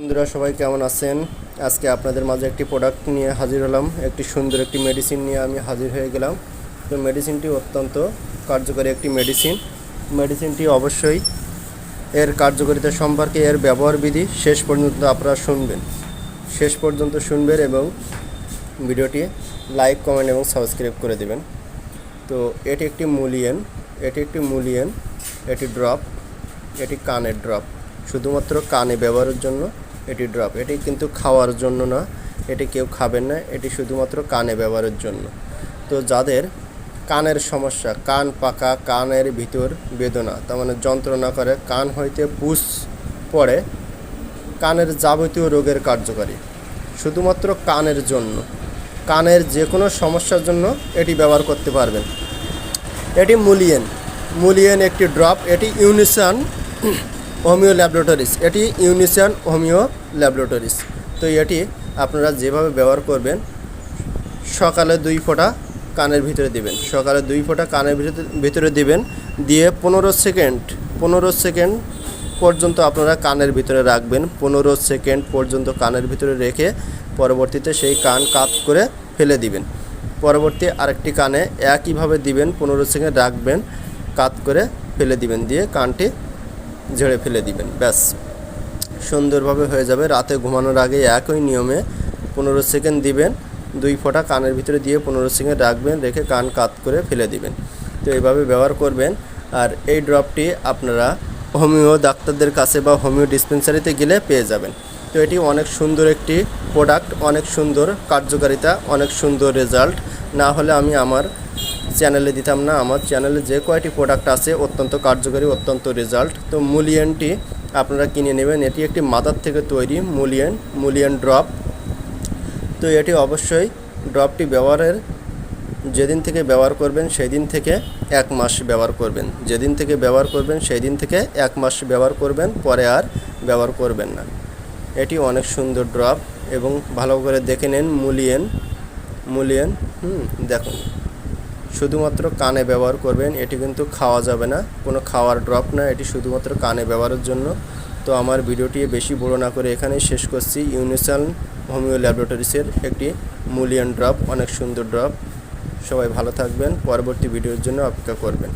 বন্ধুরা, সবাই কেমন আছেন? আজকে আপনাদের মাঝে একটি প্রোডাক্ট নিয়ে হাজির হলাম। একটি সুন্দর একটি মেডিসিন নিয়ে আমি হাজির হয়ে গেলাম। তো মেডিসিনটি অত্যন্ত কার্যকরী একটি মেডিসিন মেডিসিনটি অবশ্যই এর কার্যকারিতা সম্পর্কে এর ব্যবহার বিধি শেষ পর্যন্ত আপনারা শুনবেন। শেষ পর্যন্ত শুনবেন এবং ভিডিওটি লাইক কমেন্ট এবং সাবস্ক্রাইব করে দেবেন। তো এটি একটি মুলিয়েন, এটি একটি মুলিয়েন, এটি ড্রপ এটি কানের ড্রপ শুধুমাত্র কানে ব্যবহারের জন্য এটি ড্রপ এটি কিন্তু খাওয়ার জন্য না, এটি কেউ খাবেন না, এটি শুধুমাত্র কানে ব্যবহারের জন্য। তো যাদের কানের সমস্যা, কান পাকা, কানের ভিতর বেদনা, তার মানে যন্ত্রণা করে, কান হইতে পুষ পড়ে, কানের যাবতীয় রোগের কার্যকারী, শুধুমাত্র কানের জন্য। কানের যে কোনো সমস্যার জন্য এটি ব্যবহার করতে পারবেন। এটি মুলিয়েন মুলিয়েন একটি ড্রপ এটি ইউনিসন হোমিও ল্যাবরেটরিজ, এটি ইউনিসন হোমিও ল্যাবরেটরিজ। তো এটি আপনারা যেভাবে ব্যবহার করবেন, সকালে দুই ফোঁটা কানের ভিতরে দিবেন, সকালে দুই ফোঁটা কানের ভিতরে ভিতরে দিবেন, দিয়ে পনেরো সেকেন্ড পনেরো সেকেন্ড পর্যন্ত আপনারা কানের ভিতরে রাখবেন, পনেরো সেকেন্ড পর্যন্ত কানের ভিতরে রেখে পরবর্তীতে সেই কান কাত করে ফেলে দিবেন। পরবর্তী আরেকটি কানে একইভাবে দিবেন, পনেরো সেকেন্ড রাখবেন, কাত করে ফেলে দিবেন, দিয়ে কানটি ঝেড়ে ফেলে দিবেন, ব্যাস। সুন্দরভাবে হয়ে যাবে। রাতে ঘুমানোর আগে একই নিয়মে পনেরো সেকেন্ড দিবেন, দুই ফোঁটা কানের ভিতরে দিয়ে পনেরো সেকেন্ড রাখবেন, রেখে কান কাত করে ফেলে দিবেন। তো এইভাবে ব্যবহার করবেন। আর এই ড্রপটি আপনারা হোমিও ডাক্তারদের কাছে বা হোমিও ডিসপেন্সারিতে গেলে পেয়ে যাবেন। তো এটি অনেক সুন্দর একটি প্রোডাক্ট, অনেক সুন্দর কার্যকারিতা, অনেক সুন্দর রেজাল্ট। না হলে আমি আমার চ্যানেলে দিতাম না, আমার চ্যানেলে যে কয়টি প্রোডাক্ট আছে অত্যন্ত কার্যকরী, অত্যন্ত রেজাল্ট তো মুলিয়নটি আপনারা কিনে নেবেন। এটি একটি মাদার থেকে তৈরি মুলিয়ন মুলিয়ন ড্রপ তো এটি অবশ্যই ড্রপটি ব্যবহারের যেদিন থেকে ব্যবহার করবেন সেই দিন থেকে এক মাস ব্যবহার করবেন। যেদিন থেকে ব্যবহার করবেন সেই দিন থেকে এক মাস ব্যবহার করবেন, পরে আর ব্যবহার করবেন না। এটি অনেক সুন্দর ড্রপ এবং ভালো করে দেখে নেন মুলিয়েন মুলিয়েন হুম, দেখুন। শুধুমাত্র কানে ব্যবহার করবেন, এটি কিন্তু খাওয়া যাবে না, কোনো খাওয়ার ড্রপ না, এটি শুধুমাত্র কানে ব্যবহারের জন্য। তো আমার ভিডিওটি বেশি বড় না করে এখানে শেষ করছি। ইউনিসান হোমিও ল্যাবরেটরিসের একটি মুলিয়ান ড্রপ অনেক সুন্দর ড্রপ সবাই ভালো থাকবেন, পরবর্তী ভিডিওর জন্য অপেক্ষা করবেন।